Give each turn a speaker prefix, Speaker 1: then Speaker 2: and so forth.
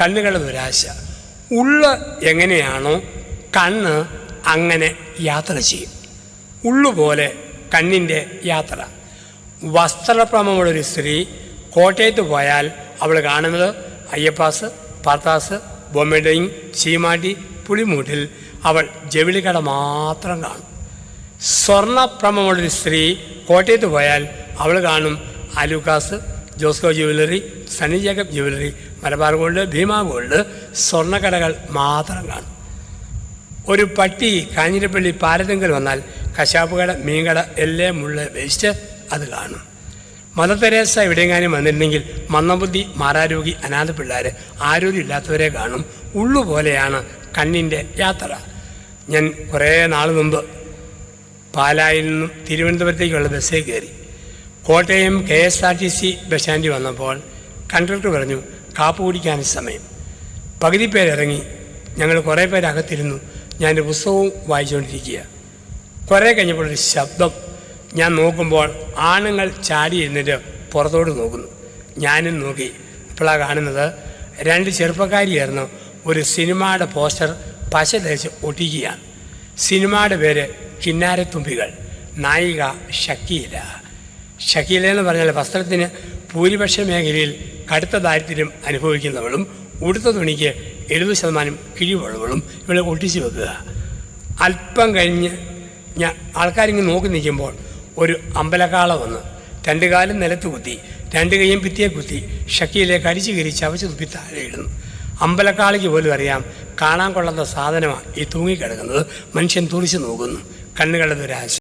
Speaker 1: കണ്ണുകളുടെ ദുരാശ ഉള്ള് എങ്ങനെയാണോ കണ്ണ് അങ്ങനെ യാത്ര ചെയ്യും. ഉള്ളുപോലെ കണ്ണിന്റെ യാത്ര. വസ്ത്രപ്രമമുള്ളൊരു സ്ത്രീ കോട്ടയത്ത് പോയാൽ അവൾ കാണുന്നത് അയ്യപ്പാസ് പർത്താസ് ബൊമ്മഡിങ് ചീമാട്ടി പുളിമൂട്ടിൽ അവൾ ജവിളിക്കട മാത്രം കാണും. സ്വർണപ്രമമുള്ളൊരു സ്ത്രീ കോട്ടയത്ത് പോയാൽ അവൾ കാണും Alukkas Josco jewellery Sunny jewellery Malabar gold Bhima gold സ്വർണക്കടകൾ മാത്രം കാണും. ഒരു പട്ടി കാഞ്ഞിരപ്പള്ളി പാരതെങ്കിൽ വന്നാൽ കശാപ്പുകട മീൻകട എല്ലാം മുള്ള വേസ്റ്റ് അത് കാണും. മദർ തെരേസ എവിടെയെങ്ങാനും വന്നിരുന്നെങ്കിൽ മന്ദബുദ്ധി മാറാരോഗി അനാഥ പിള്ളേർ ആരോഗ്യം ഇല്ലാത്തവരെ കാണും ഉള്ളുപോലെയാണ് കണ്ണിന്റെ യാത്ര. ഞാൻ കുറേ നാൾ മുമ്പ് പാലായിൽ നിന്നും തിരുവനന്തപുരത്തേക്കുള്ള ബസ്സിൽ കയറി. Kottayam K S R T C bus സ്റ്റാൻഡിൽ വന്നപ്പോൾ കണ്ടക്ടർ പറഞ്ഞു കാപ്പ് കുടിക്കാൻ സമയം. പകുതി പേരിറങ്ങി. ഞങ്ങൾ കുറേ പേരകത്തിരുന്നു. ഞാൻ പുസ്തകവും വായിച്ചുകൊണ്ടിരിക്കുക. കുറേ കഴിഞ്ഞപ്പോൾ ഒരു ശബ്ദം. ഞാൻ നോക്കുമ്പോൾ ആണുങ്ങൾ ചാടി എന്നിട്ട് പുറത്തോട്ട് നോക്കുന്നു. ഞാനും നോക്കി. ഇപ്പോഴാണ് കാണുന്നത്. രണ്ട് ചെറുപ്പക്കാരിയായിരുന്നു. ഒരു സിനിമയുടെ പോസ്റ്റർ പശ തേച്ച് ഒട്ടിക്കുകയാണ്. സിനിമയുടെ പേര് കിന്നാരത്തുമ്പികൾ. നായിക ഷക്കീല. ഷക്കീല എന്ന് പറഞ്ഞാൽ വസ്ത്രത്തിന് ഭൂരിപക്ഷ മേഖലയിൽ കടുത്ത ദാരിദ്ര്യം അനുഭവിക്കുന്നവളും ഉടുത്ത തുണിക്ക് എഴുപത് ശതമാനം കിഴിവുള്ളവളും ഇവളെ ഒട്ടിച്ചു വെക്കുക. അല്പം കഴിഞ്ഞ് ഞാൻ ആൾക്കാരിങ്ങനെ നോക്കി നിൽക്കുമ്പോൾ ഒരു അമ്പലക്കാള വന്ന് രണ്ട് കാലും നിലത്ത് കുത്തി രണ്ട് കൈയും ഭിത്തിയെ കുത്തി ഷക്കിയിലേക്ക് അടിച്ചു കയറി ചവച്ച് തുപ്പി താഴെ ഇടുന്നു. അമ്പലക്കാളിക്ക് പോലും അറിയാം കാണാൻ കൊള്ളാത്ത സാധനമാണ് ഈ തൂങ്ങിക്കിടക്കുന്നത്. മനുഷ്യൻ തുറിച്ചു നോക്കുന്നു. കണ്ണുകളുടെ ദുരാശ